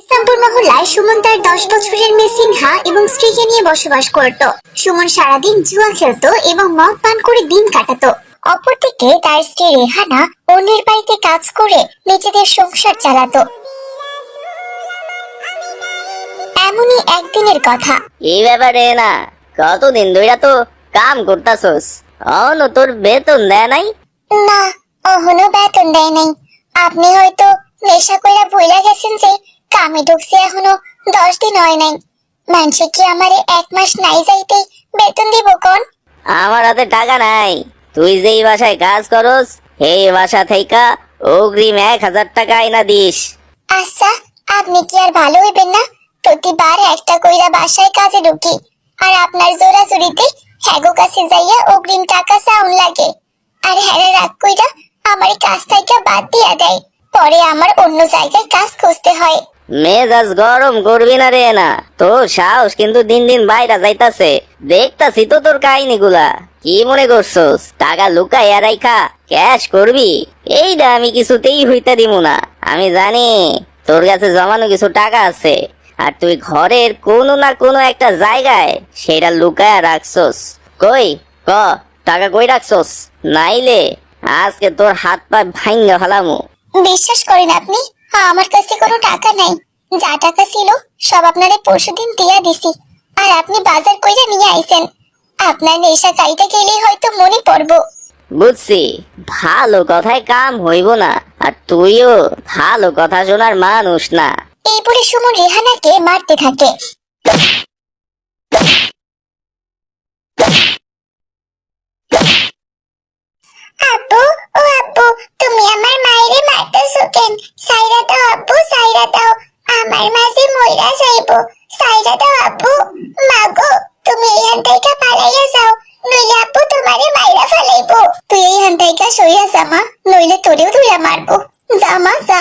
ইসলামপুর মহল্লায় সুমন তার দশ বছরের মেয়ে সিনহা এবং স্ত্রীকে নিয়ে বসবাস করত। সুমন সারাদিন জুয়া খেলতো এবং মদ পান করে দিন কাটাতো। অপরদিকে তার স্ত্রী রেহানা অন্যের বাড়িতে কাজ করে নিজেদের সংসার চালাতো। এমনই একদিনের কথা। এই ব্যাপারে না কতদিন ধইরা তো কাম করতাছস? অন তোর বেতন দেয় নাই? না অহনো বেতন দেয় নাই। আপনি হয়তো নেশা কইরা ভুলা গেছেন যে কামে ঢুকছে এখনও দশ দিন হয় নাই। মানুষে কি আমারে এক মাস নাই যাইতে বেতন দিব কোন? আমার হাতে টাকা নাই। তুই যেই বাসায় কাজ করস এই বাসা থেকে অগ্রিম এক হাজার টাকা আইনা দিস। আচ্ছা আপনি কি আর ভালো হইবেন না? প্রতিবার একটা কইরা বাসায় কাজে ঢুকি। আর আপনার জোরাজুরিতে হ্যাগো কাছে যাইয়া অগ্রিম টাকা চাউন লাগে। আর হ্যারে রাগ কইরা আমার কাজ থেকে বাদ দিয়া দেয়। পরে আমার অন্য জায়গায় কাজ খুঁজতে হয়। মেজাজ গরম করবি না রে না। তোর সাহস কিন্তু দিন দিন বাইরা যাইতাছে। দেখতাছি তো তোর কাহিনীগুলা। কি মনে করছস? টাকা লুকাইয়া রাইখা ক্যাশ করবি? এইটা আমি কিছুতেই হইতে দিব না। আমি জানি তোর কাছে জমানো কিছু টাকা আছে। আর তুই ঘরের কোনো না কোনো একটা জায়গায় সেটা লুকায়া রাখছস। কই? ক? টাকা কই রাখছস? নাইলে আজকে তোর হাত পা ভাঙ্গা ফেলামু। বিশ্বাস করেন আপনি আমার কাছে কোনো টাকা নাই। যা টাকা ছিল সব আপনারে পরশুদিন দিয়া দিছি। আর আপনি বাজার কইরা নিয়ে আইছেন। আপনার নেশা গাড়িটা গেলেই হয়তো মনে পড়ব। বুঝছি ভালো কথায় কাম হইব না। আর তুইও ভালো কথা শোনার মানুষ না। এই বলে সুমন রেহানাকে মারতে থাকে। আপু ও আপু তুমি আমার মায়েরে মারতেছো কেন? দাও আপু সাইরা দাও। আমার মাঝে মইরা যাইবো। সাইরা দাও আপু মাগো, তুমি এইখান থেকে পালাইয়া যাও। নইলে আপু তোমারে মাইরা ফেলাইবো। তুই এইখান থেকে নইলে তোরেও ধুইয়া যা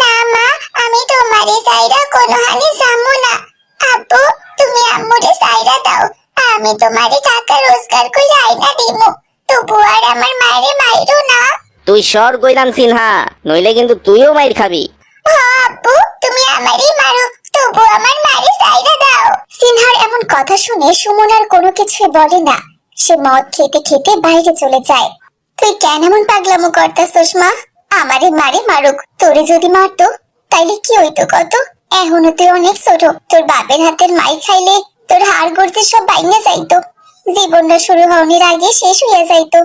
না, মা, আমি তোমারে সাইরা কোনো হানি যাব না। আপু তুমি আম্মুরে সাইরা দাও। আমি তোমারে টাকা রোজগার করে আইনা তবু আর আমার মায়েরে না। তুই সর কইলাম সিনহা। নইলে কিন্তু তুইও মাইর খাবি। আপু তুমি আমারই মারো। তবু আমার মারে সাইরা দাও। সিনহার এমন কথা শুনে সুমন আর কোনো কিছু বলে না। সে মদ খেতে খেতে বাইরে চলে যায়। তুই কেন এমন পাগলামো করতাছস মা আমারে মারে মারুক। তোরে যদি মারতো, তাইলে কি হইতো কত? এখনও তুই অনেক ছোট। তোর বাপের হাতের মাই খাইলে তোর হাড় গড়তে সব বাইনা যাইতো। জীবনটা শুরু হওয়ার আগে শেষ হইয়া যাইতো।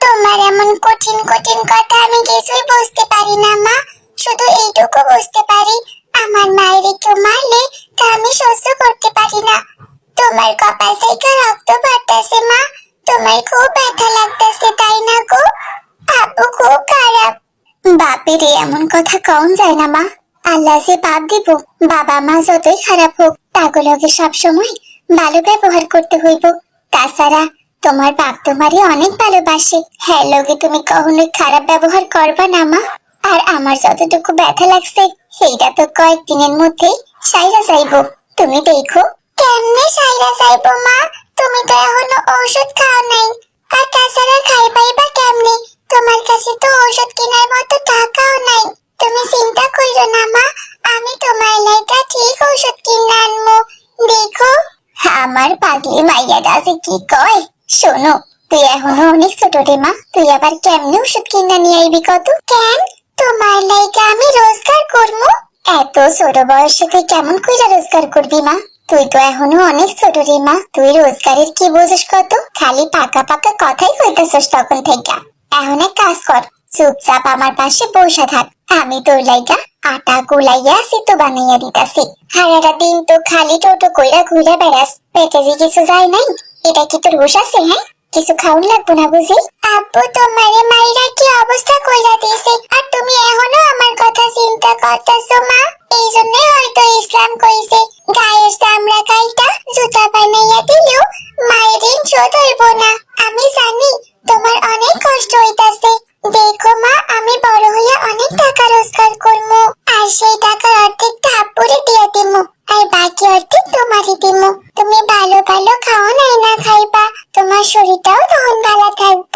তোমার এমন কঠিন কঠিন কথা আমি কিছুই বুঝতে পারি না, মা। শুধু এইটুকু বুঝতে পারি, আমার মায়ের কেউ মারলে তা আমি সহ্য করতে পারি না। তোমার কপাল থেকে রক্ত পড়তেছে মা, তোমার খুব ব্যথা লাগতেছে, তাই না গো? আপু খুব খারাপ। বাপের, এমন কথা কম যায় না মা। আল্লাহ যে পাপ দিব, বাবা মা যতই খারাপ হোক তাগুলোকে সবসময় ভালো ব্যবহার করতে হইব। তাছাড়া তোমার বাপ তোমারই অনেক ভালোবাসে। হ্যাঁ লোকে তুমি কখনোই খারাপ ব্যবহার করবা না মা। আর আমার যতটুকু ব্যথা লাগছে, সেইটা তো কয়েকদিনের মধ্যেই সাইরা যাইবো। তুমি দেখো, কেমনে সাইরা যাইবো মা? তুমি তো এখনও ঔষধ খাও নাই। আর তাছাড়া খাই পাইবা কেমনে? তোমার কাছে তো ঔষধ কেনার মতো টাকাও নাই। তুমি চিন্তা কইরো না মা, আমি তোমার লাইকা ঠিক ঔষধ কিনে আনব দেখো, আমার পাগলি মাইয়াটা যে কি কয়। শোনো, তুই এখনও অনেক ছোট রে মা। তুই আবার কেমনে ওষুধ কিনা নিয়ে আইবি কত কেন? তোমার লাইকা আমি রোজগার করব এত ছোট বয়সে তুই কেমন কইরা রোজগার করবি মা? তুই তো এখনও অনেক ছোট রে মা। তুই রোজগারের কি বুঝিস কত? খালি পাকা পাকা কথাই কইতেছস তখন থেকে। এখন এক কাজ কর, চুপচাপ আমার পাশে বসে থাক। আমি তোর লাইগা আটা গুলাইয়া সিতো বানাইয়া দিতাছি। সারাটা দিন তো খালি টোটো কইরা ঘুরে বেড়াস। পেটে যে কিছু যায় নাই, এটা কি তোর হুশ আছে হ্যাঁ? কিছু খাউন লাগবো না বুঝি? আব্বু, তোমারে মাইরা কি অবস্থা কইরা দিয়েছে? আর তুমি এখনও আমার কথা চিন্তা করতেছো, মা? এই জন্য হয়তো ইসলাম কইছে, গায়ের চামড়া কাইটা জুতা বানাইয়া দিলেও মায়ের ঋণ শোধ হইব না। আমি জানি তোমার অনেক কষ্ট হইতাছে। দেখো, মা, আমি বড় হইয়া অনেক টাকা রোজগার করব আর সেই টাকার অর্ধেকটা আব্বুরে দিয়ে দিমু, আর বাকি অর্ধেক তোমারই দিমু। তুমি ভালো ভালো খাও নাই না খাইবা? তোমার শরীরটাও তখন ভালো থাকব।